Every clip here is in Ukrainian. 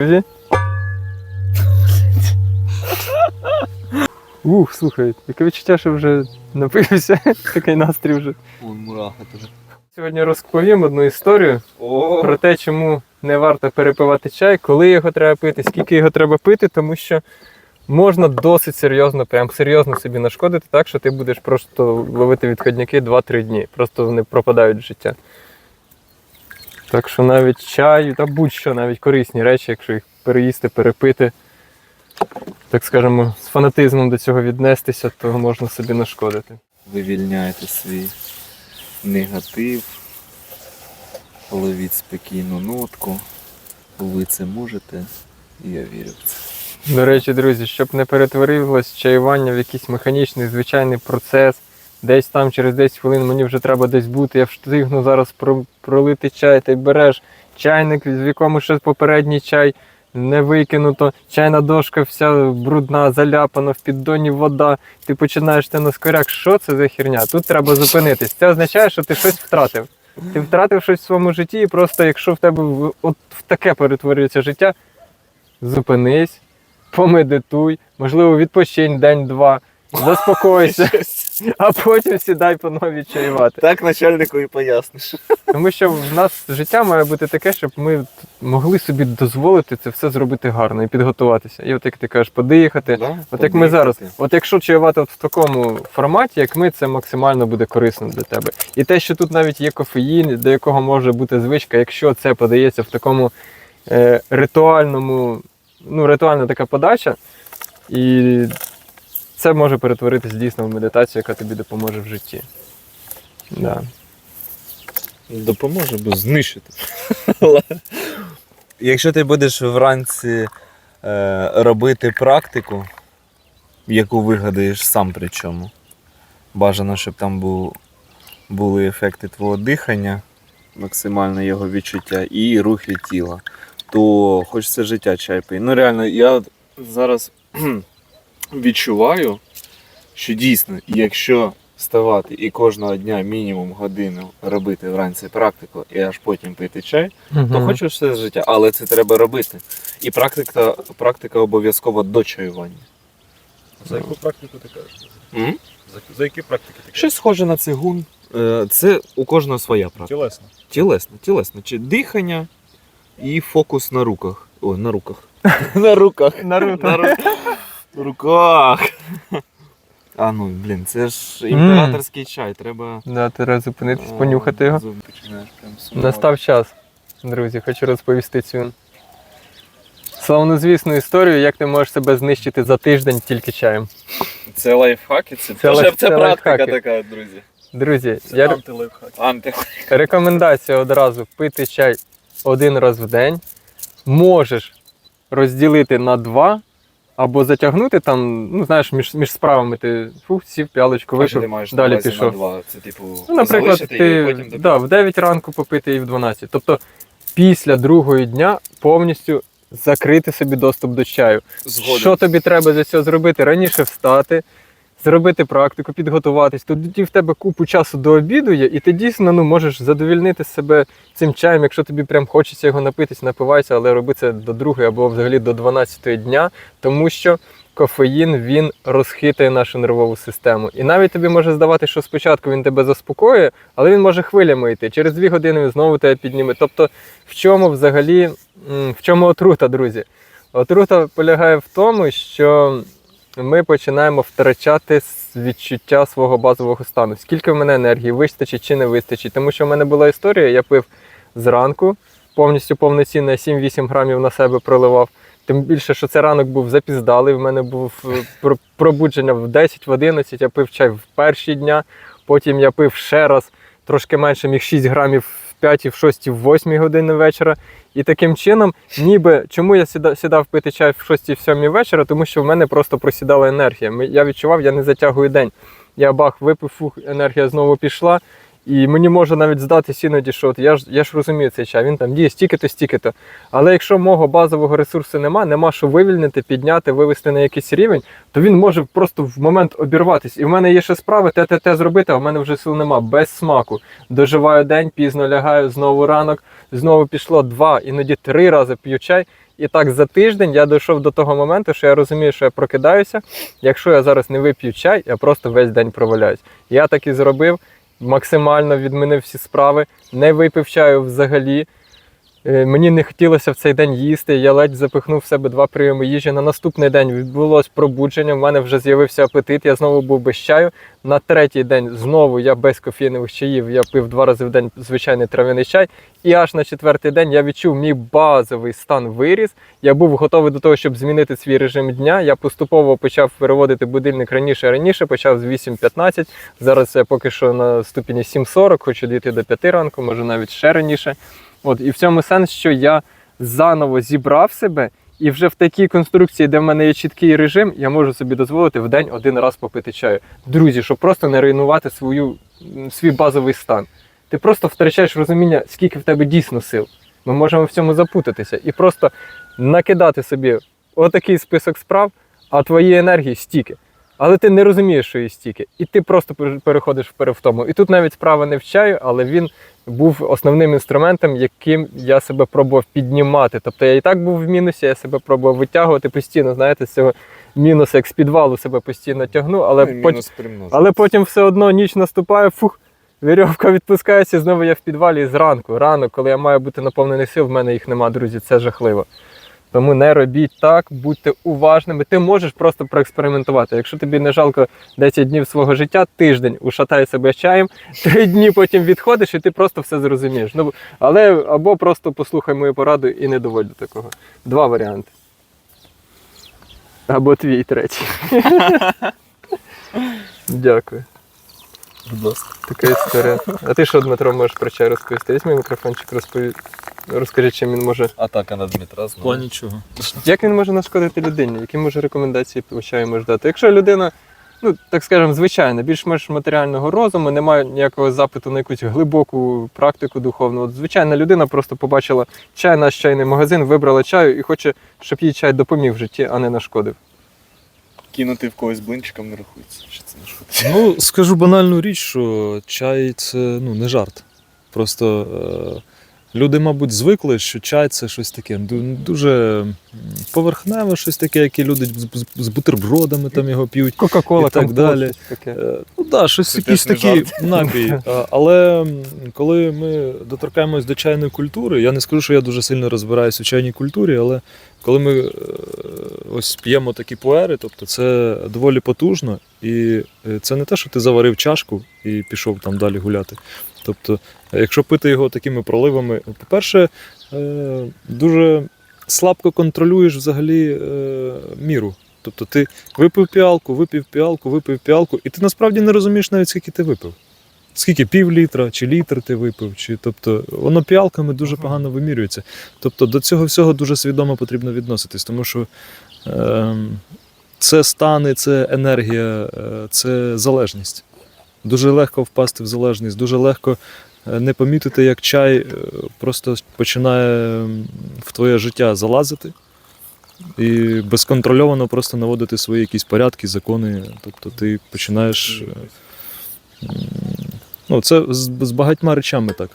Друзі. Ух, слухай, яке відчуття, що вже напився, такий настрій вже. Вон мураха теж. Сьогодні розповім одну історію О, про те, чому не варто перепивати чай, коли його треба пити, скільки його треба пити, тому що можна досить серйозно, прям серйозно собі нашкодити, так що ти будеш просто ловити відходняки 2-3 дні. Просто вони пропадають з життя. Так що навіть чай та будь-що, навіть корисні речі, якщо їх переїсти, перепити, так скажемо, з фанатизмом до цього віднестися, то можна собі нашкодити. вивільняйте свій негатив, ловіть спокійну нотку. Ви це можете, і я вірю в це. До речі, друзі, щоб не перетворилось чаювання в якийсь механічний звичайний процес. Десь там через 10 хвилин мені вже треба десь бути, я встигну зараз про- пролити чай, ти береш чайник, в якому ще попередній чай не викинуто, чайна дошка вся брудна, заляпана, в піддоні вода, ти починаєш те на скоряк. Що це за херня? Тут треба зупинитись. Це означає, що ти щось втратив. Ти втратив щось в своєму житті, і просто якщо в тебе от в таке перетворюється життя, зупинись, помедитуй, можливо, відпочинь день-два, заспокойся, а потім сідай по новій чаювати. Так начальнику і поясниш. Тому що в нас життя має бути таке, щоб ми могли собі дозволити це все зробити гарно і підготуватися. І от як ти кажеш, подихати. От як ми зараз, от якщо чаювати от в такому форматі, як ми, це максимально буде корисно для тебе. І те, що тут навіть є кофеїн, до якого може бути звичка, якщо це подається в такому е, ритуальному, ну, ритуальна така подача, і це може перетворитись дійсно в медитацію, яка тобі допоможе в житті. Да. Допоможе, бо знищити. Якщо ти будеш вранці е, робити практику, яку вигадаєш сам причому, бажано, щоб там був, були ефекти твого дихання, максимальне його відчуття і рухи тіла, то хочеться життя чай пий. Ну реально, я зараз відчуваю, що дійсно, якщо вставати і кожного дня мінімум годину робити вранці практику і аж потім пити чай, то Мгм. хочеш все життя, але це треба робити. І практика, практика обов'язково до чаювання. За яку практику ти кажеш? М? За, за які практики ти кажеш? Щось схоже на цигун. Е, Це у кожного своя практика. Тілесно. Тілесне, тілесне. Чи дихання і фокус на руках. О, на руках. На руках. На руках. Ру- руках. А ну, блін, це ж імператорський чай, треба. Да, треба зупинитись, е, понюхати його. зуб- Починаєш прям сумувати. Настав час, друзі, хочу розповісти цю славнозвісну історію, як ти можеш себе знищити за тиждень тільки чаєм. Це лайфхаки, це, Це лайф- це це практика лайфхаки. така, друзі. Друзі, Це я антилайфхак. Анти. рекомендація одразу пити чай один раз в день. Можеш розділити на два. Або затягнути там, ну знаєш, між, між справами ти фух, сів п'ялочку, випив, маєш далі пішов. на два? Це типу. Ну, наприклад, ти потім да, в 9 ранку попити і в 12. Тобто після другого дня повністю закрити собі доступ до чаю. Згоден. Що тобі треба для цього зробити? Раніше встати, зробити практику, підготуватись. Тоді в тебе купу часу до обіду є, і ти дійсно ну, можеш задовільнити себе цим чаєм. Якщо тобі прям хочеться його напитись, напивайся, але роби це до другої або взагалі до 12 дня, тому що. Кофеїн він розхитує нашу нервову систему. І навіть тобі може здавати, що спочатку він тебе заспокоює, але він може хвилями йти. Через дві години знову тебе підніме. Тобто, в чому взагалі, в чому отрута, друзі? Отрута полягає в тому, що ми починаємо втрачати відчуття свого базового стану. Скільки в мене енергії, вистачить чи не вистачить. Тому що в мене була історія, я пив зранку, повністю повноцінно 7-8 грамів на себе проливав. Тим більше, що це ранок був запіздалий. В мене був е, про- пробудження в 10 в 11, я пив чай в перші дня, потім я пив ще раз, трошки менше, міг 6 грамів 5, в 6, в 8 години вечора. І таким чином, ніби чому я сідав, сідав пити чай в 6 в 7 вечора, тому що в мене просто просідала енергія. Я відчував, я не затягую день. Я бах, випив, фух, енергія знову пішла. І мені може навіть здатись іноді, що от я ж я ж розумію цей чай, він там діє стільки-то, стільки-то. Але якщо мого базового ресурсу нема, нема що вивільнити, підняти, вивести на якийсь рівень, то він може просто в момент обірватись. І в мене є ще справи, те, те, те зробити, а в мене вже сил нема, без смаку. Доживаю день, пізно лягаю, знову ранок, знову пішло два, іноді три рази п'ю чай. І так за тиждень я дійшов до того моменту, що я розумію, що я прокидаюся. Якщо я зараз не вип'ю чай, я просто весь день проваляюсь. Я так і зробив, максимально відмінив всі справи, не випив чаю взагалі. Е, Мені не хотілося в цей день їсти. Я ледь запихнув в себе два прийоми їжі. На наступний день відбулось пробудження. В мене вже з'явився апетит. Я знову був без чаю. На третій день знову я без кофійнових чаїв. Я пив два рази в день звичайний трав'яний чай. І аж на четвертий день я відчув мій базовий стан виріс. Я був готовий до того, щоб змінити свій режим дня. Я поступово почав переводити будильник раніше раніше, почав з 8.15. Зараз я поки що на ступені 7.40, хочу дійти до 5 ранку, може навіть ще раніше. От, і в цьому сенс, що я заново зібрав себе, і вже в такій конструкції, де в мене є чіткий режим, я можу собі дозволити в день один раз попити чаю. Друзі, щоб просто не руйнувати свою, свій базовий стан. Ти просто втрачаєш розуміння, скільки в тебе дійсно сил. Ми можемо в цьому запутатися і просто накидати собі отакий список справ, а твоєї енергії стільки. Але ти не розумієш, що її стільки. І ти просто пер- переходиш в перевтому. І тут навіть справа не в чаю, але він був основним інструментом, яким я себе пробував піднімати. Тобто я і так був в мінусі, я себе пробував витягувати постійно, знаєте, з цього мінусу, як з підвалу себе постійно тягну, але, Ну, і потім, але потім все одно ніч наступає, фух, вірьовка відпускається, знову я в підвалі зранку. Ранок, коли я маю бути наповнений сил, в мене їх нема, друзі, це жахливо. Тому не робіть так, будьте уважними. Ти можеш просто проекспериментувати. Якщо тобі не жалко 10 днів свого життя, тиждень ушатай себе чаєм, три дні потім відходиш, і ти просто все зрозумієш. Ну, але або просто послухай мою пораду і не доводь до такого. Два варіанти. Або твій третій. Дякую. Будь ласка. Така історія. А ти що, Дмитро, можеш про чай розповісти? Візьми мікрофончик, розпові... розкажи, чим він може. Атака на Дмитра знову. плані чого? Як він може нашкодити людині? Які може рекомендації чаю може дати? Якщо людина, ну так скажемо, звичайна, більш-менш матеріального розуму, немає ніякого запиту на якусь глибоку практику духовну. От звичайна людина просто побачила чай, наш чайний магазин, вибрала чаю і хоче, щоб їй чай допоміг в житті, а не нашкодив. Кинути в когось блинчиком не рахується. Що це не шутить? Ну, скажу банальну річ, що чай це ну, не жарт. Просто е, люди, мабуть, звикли, що чай це щось таке дуже поверхневе, щось таке, яке люди з, бутербродами там його п'ють. Кока-кола І так компот, далі. щось таке. Е, Ну так, да, щось якісь такий напій. Але коли ми доторкаємось до чайної культури, я не скажу, що я дуже сильно розбираюся у чайній культурі, але коли ми е, ось п'ємо такі пуери, тобто це доволі потужно, і е, це не те, що ти заварив чашку і пішов там далі гуляти. Тобто, е, якщо пити його такими проливами, по-перше, е, дуже слабко контролюєш взагалі міру. Тобто ти випив піалку, випив піалку, випив піалку, і ти насправді не розумієш навіть, скільки ти випив. Скільки пів літра чи літр ти випив, чи тобто воно піалками дуже погано вимірюється. Тобто до цього всього дуже свідомо потрібно відноситись, тому що е, це стани, це енергія, е, це залежність. Дуже легко впасти в залежність, дуже легко е, не помітити, як чай е, просто починає в твоє життя залазити і безконтрольовано просто наводити свої якісь порядки, закони. Тобто ти починаєш. е, Ну, це з, з багатьма речами так.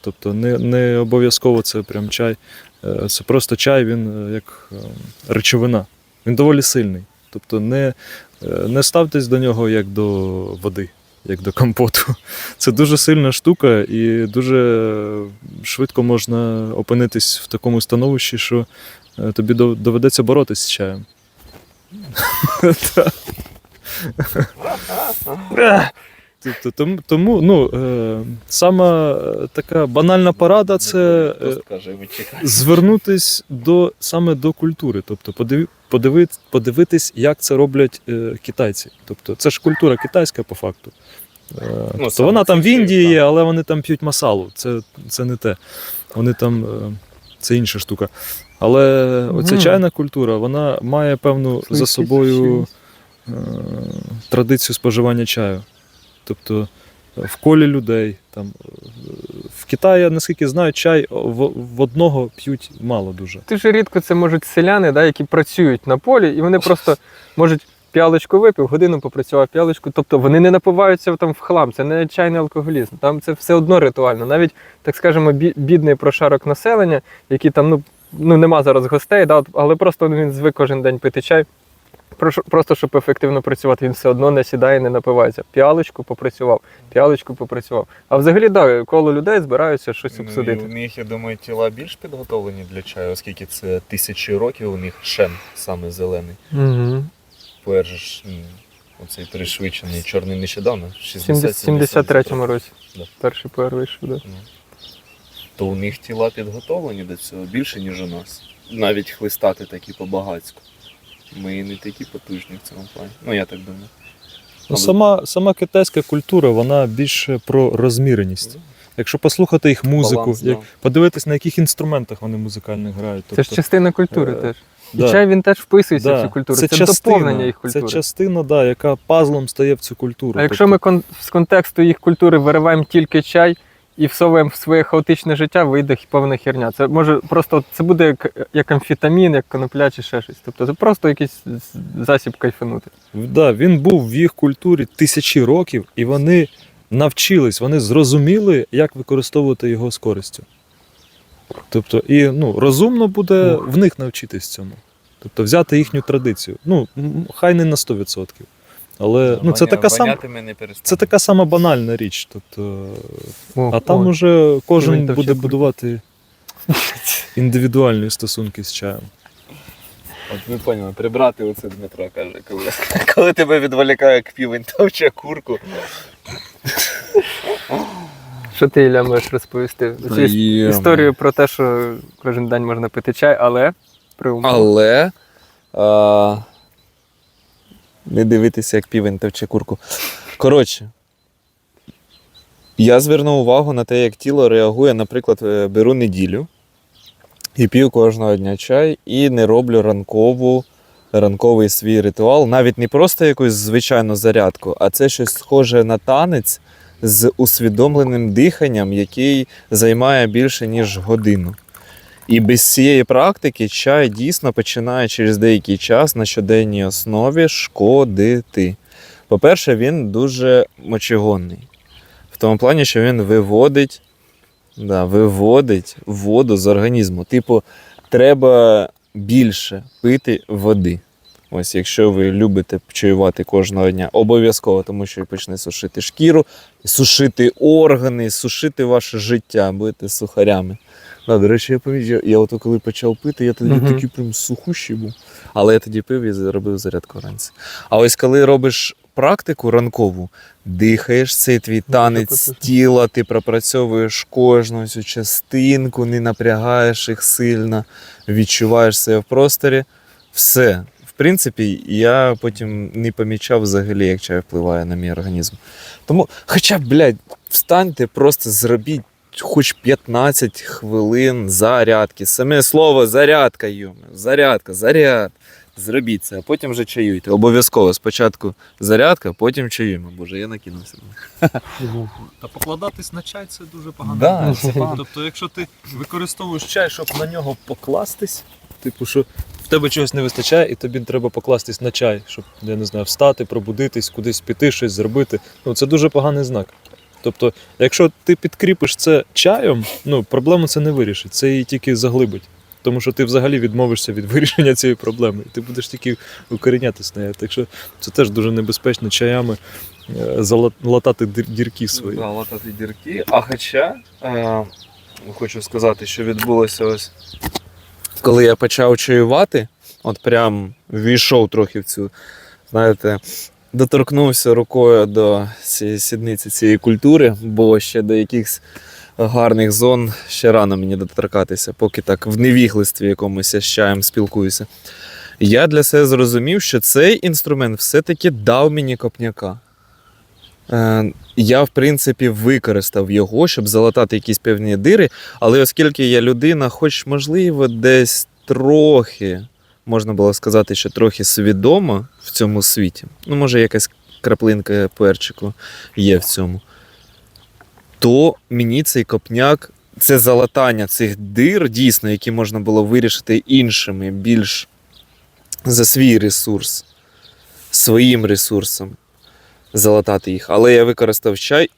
Тобто не, не обов'язково це прям чай. Е, Це просто чай, він е, як е, речовина. Він доволі сильний. Тобто не, не ставтесь до нього як до води, як до компоту. Це дуже сильна штука, і дуже швидко можна опинитись в такому становищі, що тобі доведеться боротися з чаєм. Тобто, тому, тому ну, е, сама е, така банальна порада це е, звернутись до, саме до культури, тобто подиви, подиви, подивитись, як це роблять е, китайці. Тобто це ж культура китайська по факту. Е, тобто вона там в Індії є, але вони там п'ють масалу. Це, це не те. Вони там, е, це інша штука. Але оця чайна культура, вона має певну за собою е, традицію споживання чаю. Тобто в колі людей. Там, е, в Китаї, наскільки знаю, чай в, в одного п'ють мало дуже. Дуже рідко це можуть селяни, да, які працюють на полі, і вони просто можуть п'ялочку випив, годину попрацював п'ялочку. Тобто вони не напиваються там в хлам, це не чайний алкоголізм. Там це все одно ритуально. Навіть, так скажемо, бідний прошарок населення, який там, ну, ну нема зараз гостей, да, але просто він звик кожен день пити чай. Просто щоб ефективно працювати, він все одно не сідає, не напивається. П'ялочку попрацював, п'ялочку попрацював. А взагалі, да, коло людей збираються щось Ну, обсудити. у них, я думаю, тіла більш підготовлені для чаю, оскільки це тисячі років, у них шен саме зелений. Угу. Ж оцей пришвидшений чорний нещодавно, В 73-му році. Да. Перший пуер вийшов, да. Ну, То у них тіла підготовлені до цього більше, ніж у нас. Навіть хлистати такі по-багацьку. Ми не такі потужні в цьому плані. Ну, я так думаю. Ну, сама, сама китайська культура, вона більше про розміреність. Якщо послухати їх музику, Баланс, як, да. подивитись, на яких інструментах вони музикально грають. Це ж частина культури е, теж. І да. чай він теж вписується в цю культуру. Це, доповнення їх культури. Це частина, да, яка пазлом стає в цю культуру. а якщо ми кон- з контексту їх культури вириваємо тільки чай і всовуємо в своє хаотичне життя, вийде повна херня. Це може просто це буде як, як амфетамін, як конопля чи ще щось. Тобто це просто якийсь засіб кайфанути. Да, він був в їх культурі тисячі років, і вони навчились, вони зрозуміли, як використовувати його з користю. Тобто, і ну, розумно буде в них навчитись цьому. Тобто взяти їхню традицію. Ну, хай не на 100%. Але ну, це, така ми перестанемо. це така сама банальна річ. Тобто, О, а там о. уже кожен буде будувати індивідуальні стосунки з чаєм. От ви поняли, прибрати оце Дмитро каже, коли, коли тебе відволікає півень товче курку. Що ти, Ілля, можеш розповісти? Цю історію про те, що кожен день можна пити чай, але при умові. Але а, не дивитися, як півень товче курку. Коротше, я звернув увагу на те, як тіло реагує, наприклад, е, беру неділю і п'ю кожного дня чай, і не роблю ранкову, ранковий свій ритуал. Навіть не просто якусь звичайну зарядку, а це щось схоже на танець з усвідомленим диханням, який займає більше, ніж годину. І без цієї практики чай дійсно починає через деякий час на щоденній основі шкодити. По-перше, він дуже мочегонний. В тому плані, що він виводить, да, виводить воду з організму. Типу, треба більше пити води. Ось, якщо ви любите чаювати кожного дня, обов'язково, тому що почне сушити шкіру, сушити органи, сушити ваше життя, будете сухарями. Да, до речі, я помітив, я ото коли почав пити, я тоді такий прям сухущий був. Але я тоді пив і зробив зарядку вранці. А ось коли робиш практику ранкову, дихаєш цей твій танець потужно. тіла, ти пропрацьовуєш кожну цю частинку, не напрягаєш їх сильно, відчуваєш себе в просторі. Все. В принципі, я потім не помічав взагалі, як чай впливає на мій організм. Тому, хоча б, блядь, встаньте, просто зробіть хоч 15 хвилин зарядки. Саме слово зарядка, йоме. Зарядка, заряд. Зробіть це, а потім вже чаюйте. Обов'язково. Спочатку зарядка, потім чаюємо. Боже, я накинувся. Та покладатись на чай це дуже погано. Да, це погано. Тобто, якщо ти використовуєш чай, щоб на нього покластись, типу, що в тебе чогось не вистачає, і тобі треба покластись на чай, щоб, я не знаю, встати, пробудитись, кудись піти, щось зробити. Ну, це дуже поганий знак. Тобто, якщо ти підкріпиш це чаєм, ну, проблему це не вирішить, це її тільки заглибить. Тому що ти взагалі відмовишся від вирішення цієї проблеми, і ти будеш тільки укорінятись на неї. Так що це теж дуже небезпечно чаями е, зала- латати дірки свої. Да, латати дірки. А хоча е, хочу сказати, що відбулося ось. Коли я почав чаювати, от прям війшов трохи в цю, знаєте, доторкнувся рукою до цієї сідниці цієї культури, бо ще до якихось гарних зон ще рано мені доторкатися, поки так в невігластві якомусь я з чаєм спілкуюся. Я для себе зрозумів, що цей інструмент все-таки дав мені копняка. Е, я, в принципі, використав його, щоб залатати якісь певні дири. Але оскільки я людина, хоч, можливо, десь трохи, можна було сказати, що трохи свідома в цьому світі. Ну, може, якась краплинка перчику є в цьому. то мені цей копняк, це залатання цих дир, дійсно, які можна було вирішити іншими, більш за свій ресурс, своїм ресурсом залатати їх. Але я використав чай,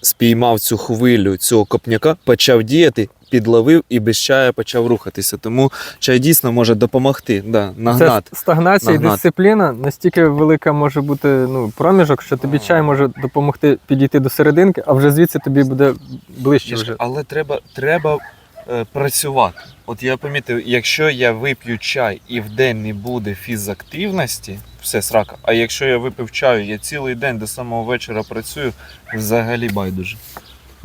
спіймав цю хвилю цього копняка, почав діяти, підловив і без чая почав рухатися. Тому чай дійсно може допомогти, да, нагнати. Це стагнація і Нагнати. дисципліна настільки велика може бути ну, проміжок, що тобі чай може допомогти підійти до серединки, а вже звідси тобі буде ближче вже. Але треба, треба е, працювати. От я помітив, якщо я вип'ю чай і в день не буде фізактивності, все срака. А якщо я випив чаю, я цілий день до самого вечора працюю, взагалі байдуже.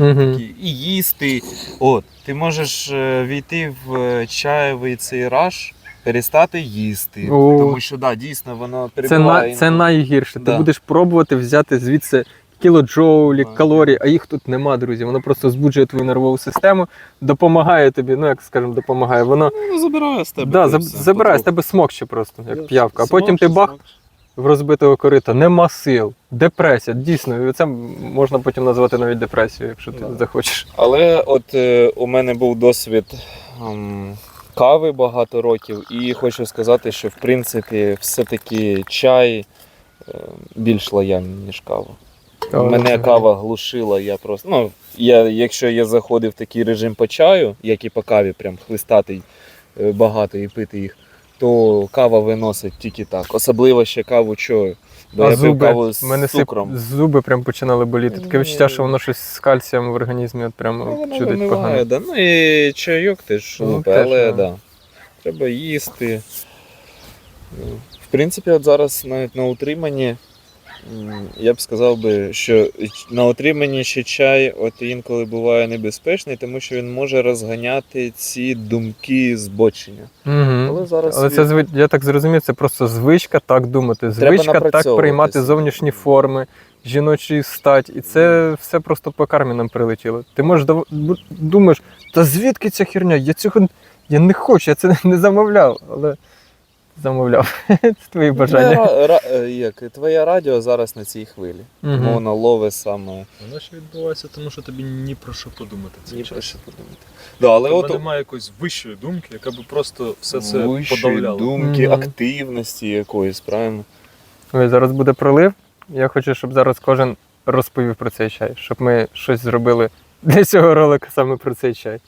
Угу. І, їсти. От, ти можеш е, війти в е, чаєвий цей раш, перестати їсти. О. Тому що да, дійсно воно Це, на, це найгірше. Ти будеш пробувати взяти звідси кілоджоулі, калорії, а їх тут нема, друзі. Воно просто збуджує твою нервову систему, допомагає тобі, ну як скажемо, допомагає. Воно Ну, забирає з тебе. да, забирає з тебе смокче просто, як Да, п'явка. А потім ти бах смокче. В розбитого корита, нема сил, депресія. Дійсно, це можна потім назвати навіть депресією, якщо ти Да. захочеш. Але от е, у мене був досвід ем, кави багато років, і хочу сказати, що в принципі все-таки чай е, більш лояльний, ніж кава. Мене кава глушила, я просто. Ну, я, якщо я заходив в такий режим по чаю, як і по каві, прям хлистати е, багато і пити їх, то кава виносить тільки так. Особливо ще каву чою. Бо А я пив зуби, каву з мене цукром. зуби прям починали боліти. Таке Ні. відчуття, що воно щось з кальцієм в організмі от прямо Ну, воно чудить вимиває, погано. да. Ну і чайок теж Ну, лупе, теж, але да. треба їсти. Ну, В принципі, от зараз навіть на утриманні, я б сказав би, що на утриманні ще чай от інколи буває небезпечний, тому що він може розганяти ці думки збочення. Угу. Але зараз Але це він- я так зрозумів, це просто звичка так думати. Звичка так приймати зовнішні форми, жіночі стать. І це все просто по кармі нам прилетіло. Ти можеш дав- думаєш, та звідки ця херня? Я цього я не хочу, я це не замовляв, але замовляв. Це твої бажання. Твоя, ра- е, як, твоє радіо зараз на цій хвилі. Тому воно ловить саме Воно ще відбувається, тому що тобі ні про що подумати. цей ні час. про що подумати. Да, але от немає якоїсь вищої думки, яка би просто все це вищої подавляла. думки, активності якоїсь, правильно? Ой, зараз буде пролив. Я хочу, щоб зараз кожен розповів про цей чай, щоб ми щось зробили для цього ролика саме про цей чай.